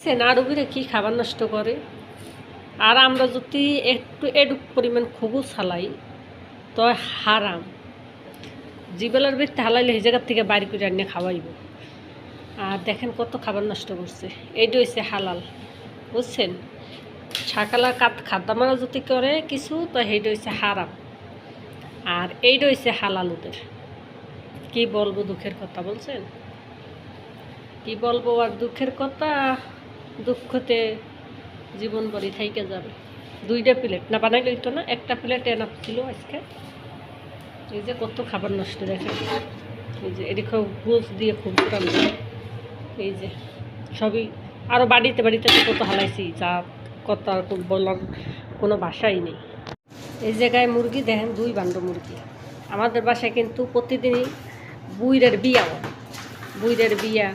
সে না রুগীরা কি খাবার নষ্ট করে? আর আমরা যদি একটু এডুক পরিমাণ খুবও ছালাই তো হারাম। জিবেলার ভিত্তি হালাইলে এই জায়গার থেকে বাইরে করে আনিয়ে খাওয়াইব। আর দেখেন কত খাবার নষ্ট করছে। এইটা হচ্ছে হালাল, বুঝছেন? ছাকালা কাত খাদ্যামারা যদি করে কিছু, তো সেইটা হচ্ছে হারাম। আর এইটা হচ্ছে হালাল ওদের। কি বলব দুঃখের কথা বলছেন? কি বলব আর দুঃখের কথা? দুঃখতে জীবন বড়ি থাইকে যাবে। দুইটা প্লেট। না, বানাই লইতো না, একটা প্লেট এনাফ ছিল আজকে। এই যে কত খাবার নষ্ট দেখে এই যে এদিকে গোস দিয়ে খুব এই যে সবই আরও বাড়িতে বাড়িতে কত হালাইছি, যা কত আর বলার কোনো বাসাই নেই। এই জায়গায় মুরগি দেখেন, দুই বান্ড মুরগি। আমাদের বাসায় কিন্তু প্রতিদিনই বুইরের বিয়া বুইরের বিয়া,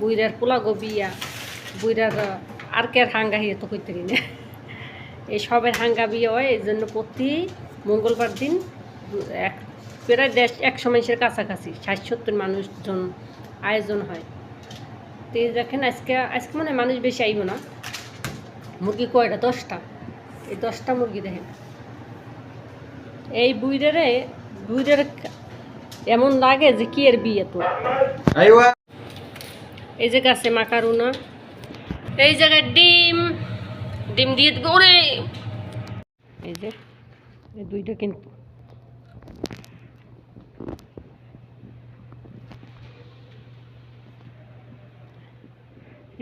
বুইরের পোলাগো বিয়া বুইরার আর কে হাঙ্গা হিয়ে তো করতে না এই সবের হাঙ্গা বিয়ে হয় এই জন্য প্রতি মঙ্গলবার দিন এক প্রায় দেশ একশো মানুষের কাছাকাছি ষাট সত্তর মানুষজন আয়োজন হয়। তো এই দেখেন আজকে আজকে মানে মানুষ বেশি আইব না। মুরগি কয়টা? দশটা। এই দশটা মুরগি দেখেন। এই বুইরে বুইরার এমন লাগে যে কি এর বিয়ে তো? এই যে গাছে মাকারুনা এই জায়গায় ডিম ডিম দিয়ে দিবে, ওরে! এই যে, এই দুইটা কিন্তু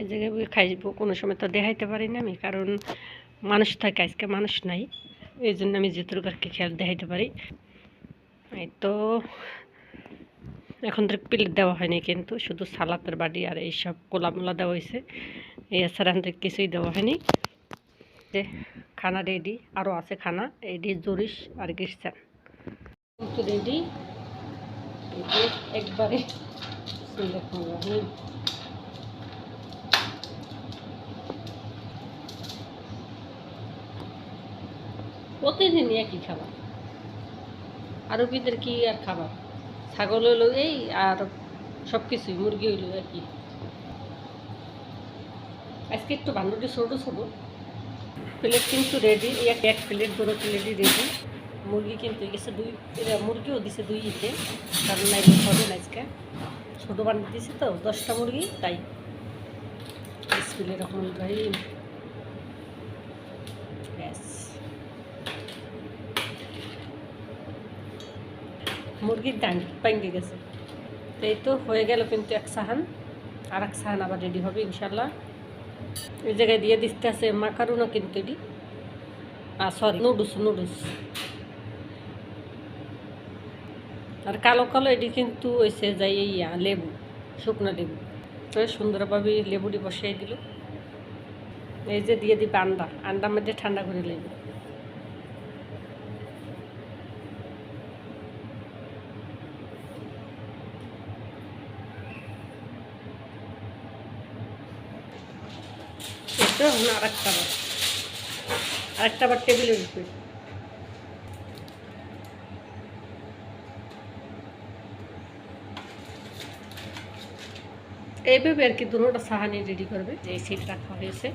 এই জায়গায় খাইব, কোনো সময় তো দেখাইতে পারি না আমি, কারণ মানুষ থাকে, আজকে মানুষ নাই। এই জন্য আমি আর খেয়াল দেখাইতে পারি। এই তো, এখন তো প্লেট দেওয়া হয়নি কিন্তু, শুধু সালাতের বাড়ি আর এইসব কোলামোলা দেওয়া হয়েছে এছাড়া কিছুই দেওয়া হয়নি। যে খানা রেডি আরও আছে খানা এডি জরিস আর গিরসান রেডি একবারে রহিম। একই খাবার। আরবিদের কি আর খাবার? ছাগল হইল এই আর সব কিছুই মুরগি হইল একই। আজকে একটু বান্ডুটি ছোটো ছোটো প্লেট কিন্তু রেডি এক এক প্লেট বড় প্লেটই রেডি মুরগি কিন্তু গেছে দুই মুরগিও দিছে দুই ইতে কারণ নাই হবে না আজকে। ছোটো বান্ডি দিছে তো, দশটা মুরগি, তাই। বিসমিল্লাহির রহমানির রহিম ব্যাস। মুরগির ডান পাইঙ্গে গেছে। তো এই তো হয়ে গেল কিন্তু এক সাহান। আর এক সাহান আবার রেডি হবে ইনশাল্লাহ এই জায়গায় দিয়ে দিতে আছে মাকারুনও কিন্তু এটি। আর সরি নুডলস নুডলস আর কালো কালো এটি কিন্তু হয়েছে যাই ইয়া লেবু, শুকনো লেবু। তো সুন্দরভাবে লেবুটি বসিয়ে দিল। এই যে দিয়ে দিবে আন্ডা, আন্ডার মধ্যে ঠান্ডা করে লেবু। এটা এখন আরেকটা বার আরেকটা বার টেবিলের উপরে এইভাবে আর কি দুটোটা সাহানি রেডি করবে। যে সিট রাখা হয়েছে।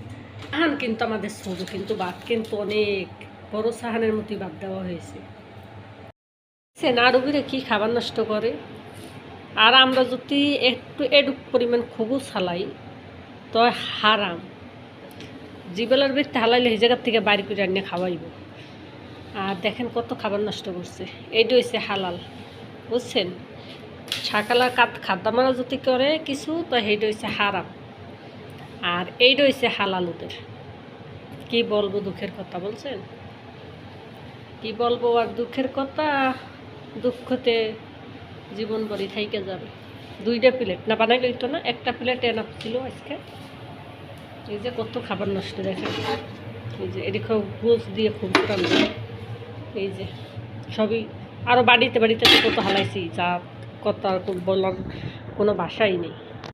সাহান কিন্তু আমাদের ছোট কিন্তু ভাত কিন্তু অনেক বড় সাহানের মতোই ভাত দেওয়া হয়েছে। সে না রুগীরা কি খাবার নষ্ট করে? আর আমরা যদি একটু এডুক পরিমাণ খুবও ছালাই তো হারাম। জিবেলার ভিত্তি হালাইলে এই জায়গার থেকে বাইরে করে আনিয়ে খাওয়াইব। আর দেখেন কত খাবার নষ্ট করছে। এইটা হচ্ছে হালাল, বুঝছেন? ছাকালা কাত খাদ্যামারা যদি করে কিছু, তো সেইটা হচ্ছে হারাম। আর এইটা হচ্ছে হালাল ওদের কি বলব দুঃখের কথা বলছেন? কি বলব আর দুঃখের কথা? দুঃখতে জীবন বড়ি থাইকে যাবে। দুইটা প্লেট, না বানাই লইতো না, একটা প্লেট এনাফ ছিল আজকে। এই যে কত খাবার নষ্ট দেখেন। এই যে এদিকে গোস দিয়ে খুব রান্না এই যে সবই আরও বাড়িতে বাড়িতে কত হালাইছি, যা কত আর খুব বলার কোনো বাসাই নেই।